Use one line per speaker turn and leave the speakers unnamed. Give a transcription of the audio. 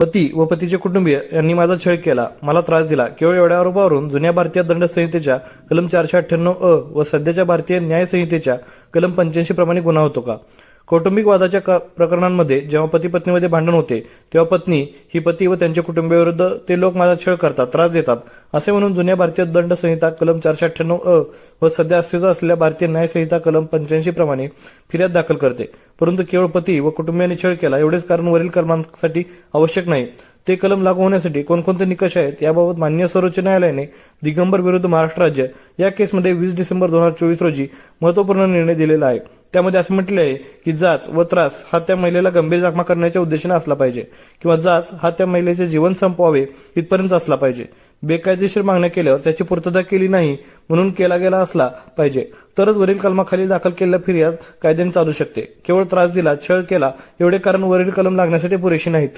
पती व पतीचे कुटुंबीय यांनी माझा छळ केला. मला त्रास दिला. केवळ एवढ्या आरोपावरून जुन्या भारतीय दंड संहितेच्या कलम चारशे अठ्ठ्याण्णव अ व सध्याच्या भारतीय न्याय संहितेच्या कलम पंच्याऐंशी प्रमाणे गुन्हा होतो का? कौटुंबिक वादाच्या प्रकरणांमध्ये जेव्हा पती पत्नीमध्ये भांडण होते तेव्हा पत्नी ही पती व त्यांच्या कुटुंबियाविरुद्ध ते लोक माझा छळ करतात त्रास देतात. असे म्हणून जुन्या भारतीय दंड संहिता कलम चारशे अठ्ठ्याण्णव अ व सध्या अस्तित्वात असलेल्या भारतीय न्याय संहिता कलम पंच्याऐंशी प्रमाणे फिर्याद दाखल करते. परंतु केवळ पती व कुटुंबियांनी छळ केला एवढेच कारण वरील कलमांसाठी आवश्यक नाही. ते कलम लागू होण्यासाठी कोणकोणते निकष आहेत याबाबत मान्य सर्वोच्च न्यायालयाने दिगंबर विरुद्ध महाराष्ट्र राज्य या केसमध्ये वीस डिसेंबर दोन हजार चोवीस रोजी महत्त्वपूर्ण निर्णय दिलेला आहे. त्यामध्ये असं म्हटले आहे की जाच व त्रास हा त्या महिलेला गंभीर जखमा करण्याच्या उद्देशाने असला पाहिजे किंवा जाच हा त्या महिलेचे जीवन संपवावे इथपर्यंत असला पाहिजे. बेकायदेशीर मागण्या केल्यावर त्याची पूर्तता केली नाही म्हणून केला गेला असला पाहिजे. तरच वरील कलमाखाली दाखल केलेल्या फिर्याद कायद्याने चालू शकते. केवळ त्रास दिला छळ केला एवढे कारण वरील कलम लागण्यासाठी पुरेशी नाहीत.